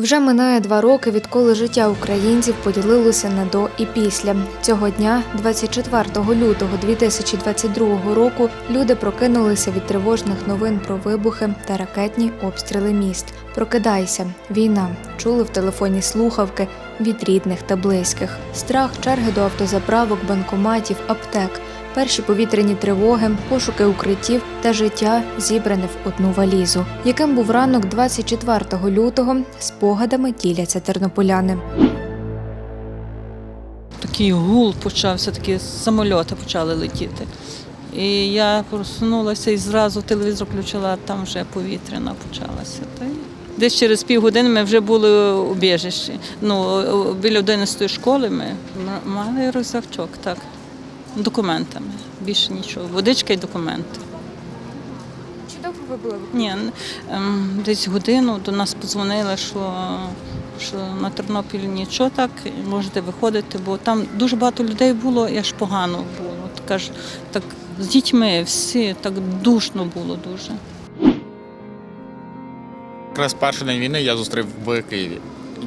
Вже минає два роки, відколи життя українців поділилося на до і після. Цього дня, 24 лютого 2022 року, люди прокинулися від тривожних новин про вибухи та ракетні обстріли міст. Прокидайся, війна. Чули в телефоні слухавки від рідних та близьких. Страх, черги до автозаправок, банкоматів, аптек. Перші повітряні тривоги, пошуки укриттів та життя зібране в одну валізу. Яким був ранок 24 лютого, спогадами діляться тернополяни. Такий гул почався, такі самольоти почали летіти. І я просунулася і зразу телевізор включила, там вже повітряна почалася. Десь через півгодини ми вже були у біжищі. Ну, біля 11 школи ми мали рюкзачок, так, документами. Більше нічого. Водичка і документи. Чи довго ви були? Ні, ем, десь годину до нас подзвонили, що, що на Тернопілі нічого так, можете виходити, бо там дуже багато людей було і аж погано було. От, каже, так з дітьми всі так душно було дуже. Якраз перший день війни я зустрів в Києві.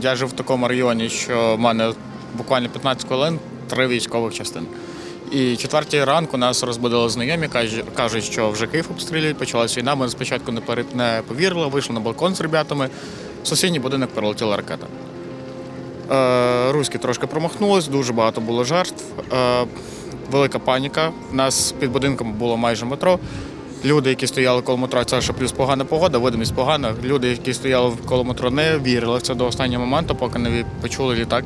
Я жив в такому районі, що в мене буквально 15 хвилин три військових частин. І четвертій ранку нас розбудили знайомі, кажуть, що вже Київ обстрілюють, почалась війна. Ми спочатку не не повірили, вийшли на балкон з ребятами. В сусідній будинок прилетіла ракета. Е, Руські трошки промахнулись, дуже багато було жертв. Е, велика паніка. У нас під будинком було майже метро. Люди, які стояли коло метро, це ще плюс погана погода, видимість погана. Люди, які стояли коло метро, не вірили в це до останнього моменту, поки не почули літак,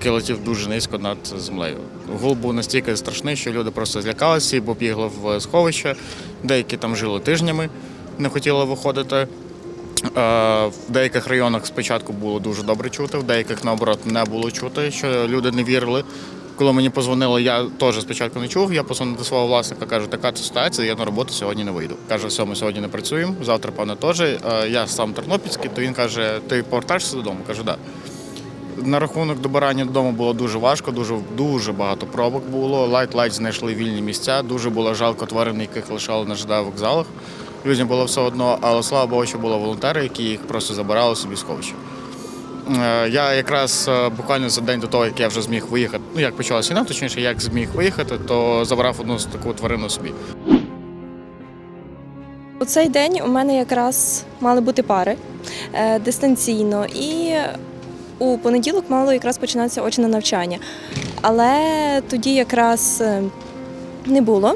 який летів дуже низько над землею. Гул був настільки страшний, що люди просто злякалися і побігли в сховище. Деякі там жили тижнями, не хотіли виходити. Е, В деяких районах спочатку було дуже добре чути, в деяких наоборот не було чути, що люди не вірили. Коли мені позвонили, я теж спочатку не чув. Я позвонив до свого власника, кажу, така ситуація, я на роботу сьогодні не вийду. Каже, все, ми сьогодні не працюємо, завтра, певно, теж. Е, Я сам Тернопільський, то він каже, ти повертаєшся додому? Кажу, так. Да. На рахунок добирання додому було дуже важко, дуже дуже багато пробок було. Лайт-лайт знайшли вільні місця. Дуже було жалко тварин, яких лишали на ЖД вокзалах. Людям було все одно, але слава Богу, що були волонтери, які їх просто забирали собі сховище. Я якраз е, буквально за день до того, як я вже зміг виїхати, ну як почалася війна, точніше, як зміг виїхати, то забрав одну з таку тварину собі. У цей день у мене якраз мали бути пари е, дистанційно, і у понеділок мало якраз починатися очне навчання. Але тоді якраз е, не було.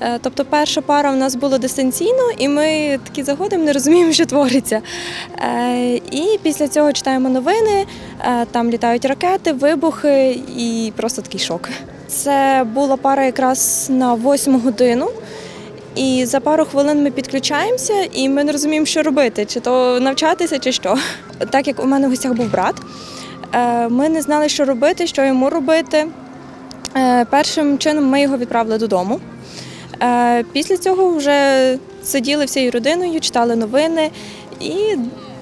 Е, Тобто перша пара у нас була дистанційно, і ми такі заходимо, не розуміємо, що твориться. Е, І після цього читаємо новини, там літають ракети, вибухи і просто такий шок. Це була пара якраз на восьму годину. І за пару хвилин ми підключаємося, і ми не розуміємо, що робити, чи то навчатися, чи що. Так як у мене в гостях був брат, е, ми не знали, що робити, що йому робити. Е, Першим чином ми його відправили додому. Е, Після цього вже сиділи всією родиною, читали новини і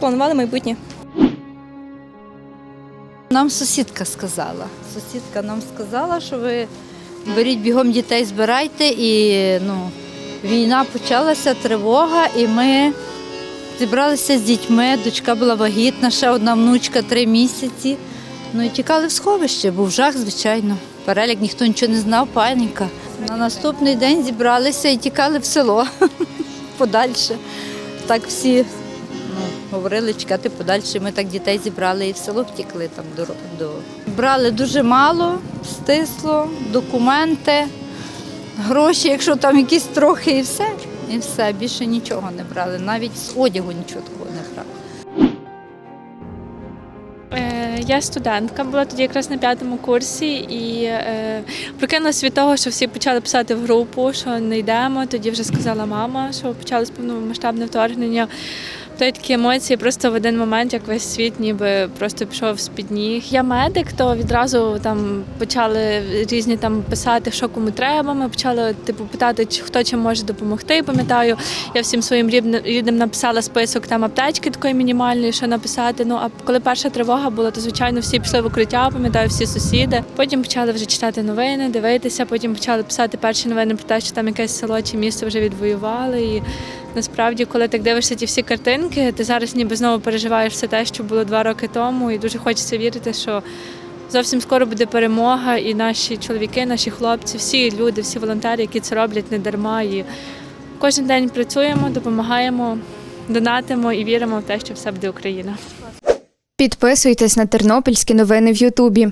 планували майбутнє. Нам сусідка сказала. Сусідка нам сказала, що ви беріть бігом дітей, збирайте, і ну, війна почалася, тривога, і ми зібралися з дітьми. Дочка була вагітна, ще одна внучка три місяці. Ну і тікали в сховище, був жах, звичайно. Перелік ніхто нічого не знав, паніка. На наступний день зібралися і тікали в село подальше. Так всі ну, говорили чекати подальше. Ми так дітей зібрали і в село втікли там до, до. Брали дуже мало, стисло, документи, гроші, якщо там якісь трохи, і все. І все, більше нічого не брали. Навіть з одягу нічого такого не брали. Е, Я студентка, була тоді якраз на п'ятому курсі і е, прокинулася від того, що всі почали писати в групу, що не йдемо. Тоді вже сказала мама, що почалось повномасштабне вторгнення. То й такі емоції просто в один момент, як весь світ, ніби просто пішов з-під ніг. Я медик, то відразу там почали різні там писати, що кому треба. Ми почали типу питати, хто чим може допомогти. Пам'ятаю, я всім своїм рідним написала список там аптечки такої мінімальної, що написати. Ну а коли перша тривога була, то звичайно всі пішли в укриття, пам'ятаю всі сусіди. Потім почали вже читати новини, дивитися. Потім почали писати перші новини про те, що там якесь село чи місто вже відвоювали. І насправді, коли так дивишся ті всі картинки, ти зараз ніби знову переживаєш все те, що було два роки тому, і дуже хочеться вірити, що зовсім скоро буде перемога, і наші чоловіки, наші хлопці, всі люди, всі волонтери, які це роблять не дарма. І кожен день працюємо, допомагаємо, донатимо і віримо в те, що все буде Україна. Підписуйтесь на тернопільські новини в Ютубі.